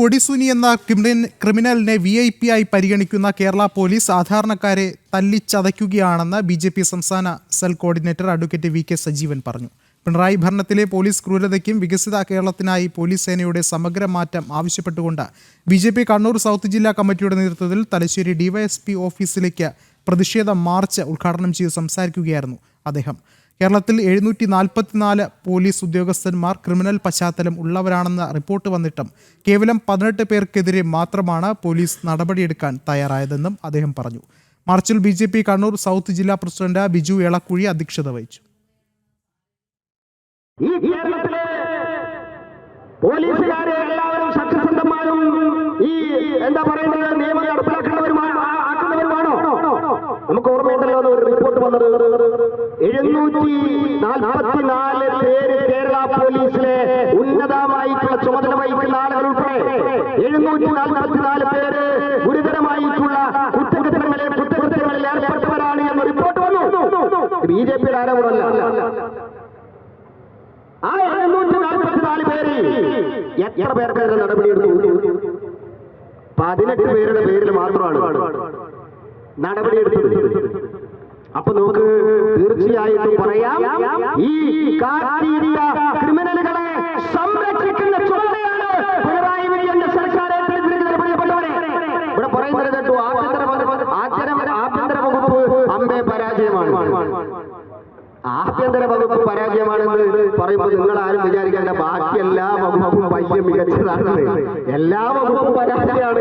കൊടിസുനി എന്ന ക്രിമിനലിനെ V I P ആയി പരിഗണിക്കുന്ന കേരള പോലീസ് സാധാരണക്കാരെ തല്ലിച്ചതയ്ക്കുകയാണെന്ന് ബി ജെ പി സംസ്ഥാന cell coordinator advocate V K Sajeevan പറഞ്ഞു. പിണറായി ഭരണത്തിലെ പോലീസ് ക്രൂരതയ്ക്കും വികസിത കേരളത്തിനായി പോലീസ് സേനയുടെ സമഗ്ര മാറ്റം ആവശ്യപ്പെട്ടുകൊണ്ട് B J P Kannur south ജില്ലാ കമ്മിറ്റിയുടെ നേതൃത്വത്തിൽ തലശ്ശേരി ഡിവൈഎസ്പി ഓഫീസിലേക്ക് പ്രതിഷേധ മാർച്ച് ഉദ്ഘാടനം ചെയ്ത് സംസാരിക്കുകയായിരുന്നു അദ്ദേഹം. കേരളത്തിൽ എഴുന്നൂറ്റി നാൽപ്പത്തിനാല് പോലീസ് ഉദ്യോഗസ്ഥന്മാർ ക്രിമിനൽ പശ്ചാത്തലം ഉള്ളവരാണെന്ന റിപ്പോർട്ട് വന്നിട്ടും കേവലം പതിനെട്ട് പേർക്കെതിരെ മാത്രമാണ് പോലീസ് നടപടിയെടുക്കാൻ തയ്യാറായതെന്നും അദ്ദേഹം പറഞ്ഞു. മാർച്ചിൽ B J P Kannur south ജില്ലാ പ്രസിഡന്റ് ബിജു എളക്കുഴി അധ്യക്ഷത വഹിച്ചു. ഈ എന്താ നിയമം നമുക്ക് ഓർമ്മയുണ്ടല്ലോ ഒരു റിപ്പോർട്ട് വന്നത്. എഴുന്നൂറ്റി നാൽപ്പത്തിനാല് പേര് കേരള പോലീസിലെ ഉന്നതമായിട്ടുള്ള ചുമതല വഹിക്കുന്ന ആളുകൾ ഉൾപ്പെടെ എഴുന്നൂറ്റി നാൽപ്പത്തിനാല് പേര് ഗുരുതരമായിട്ടുള്ള കുറ്റകൃത്യങ്ങളിൽ കുറ്റകൃത്യങ്ങളിൽ ഏർപ്പെട്ടവരാണ് എന്ന റിപ്പോർട്ട് വന്നു. ബി ജെ പിയുടെ ആരോപണമല്ല. ആ എഴുന്നൂറ്റി നാൽപ്പത്തിനാല് പേര് എത്ര പേർക്കെതിരെ നടപടിയെടുത്തു? പതിനെട്ട് പേരുടെ പേരിൽ മാത്രമാണ് നടപടിയെടുത്തത്. അപ്പൊ നമുക്ക് തീർച്ചയായിട്ടും പറയാം. ഈ കാത്തിരിയ ക്രിമിനലുകളെ സംരക്ഷിക്കുന്ന ചുമതലയാണ് പിണറായി വിജയന്റെ സർക്കാർ ഇവിടെ പറയുന്നത് കേട്ടു ആഭ്യന്തര ആഭ്യന്തര വകുപ്പ് അമ്പേ പരാജയമാണ്. ആഭ്യന്തര വകുപ്പ് പരാജയമാണെന്ന് പറയുമ്പോൾ നിങ്ങൾ ആരും വിചാരിക്കേണ്ട ബാക്കി എല്ലാ വകുപ്പും വലിയ മികച്ചതാണ് എല്ലാ വകുപ്പും പരാജയമാണ്.